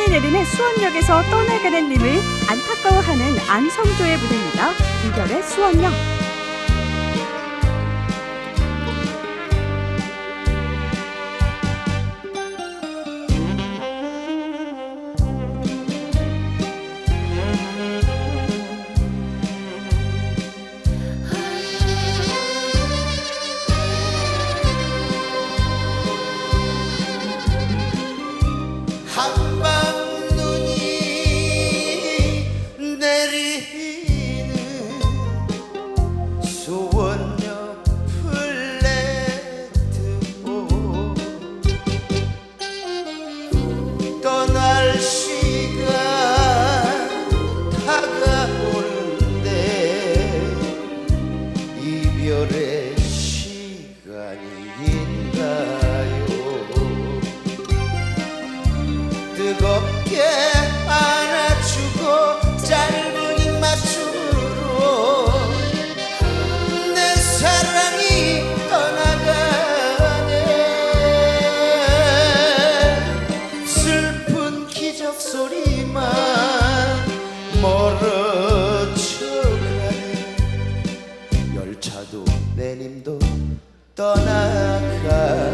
한눈이 내리는 수원역에서 떠나가는 님을 안타까워하는 안성조의 무대입니다. 이별의 수원역. 떠나가네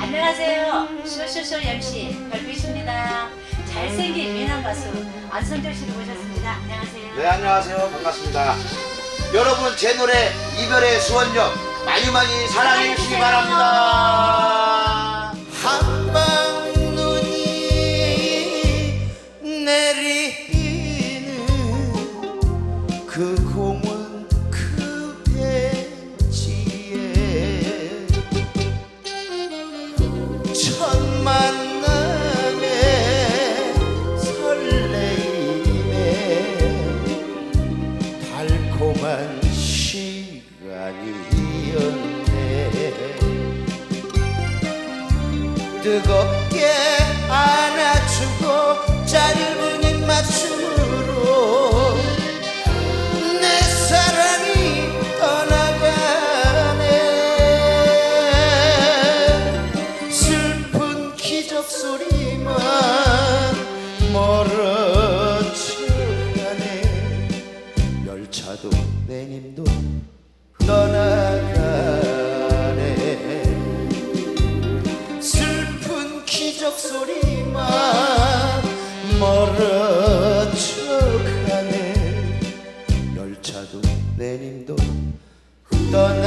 안녕하세요. 쇼쇼쇼 MC 별빛입니다. 잘생긴 미남 가수 안성철 씨를 모셨습니다. 안녕하세요. 네 안녕하세요 반갑습니다 여러분 제 노래 이별의 수원역 많이 많이 사랑해 주시기 바랍니다 시간이었네. 뜨겁게 안아주고 짧은 입맞춤으로 내 사랑이 떠나가네. 슬픈 기적 소리만 멀어져가네. 열차도 내님도 멀어져가네. 열차도 내님도 떠나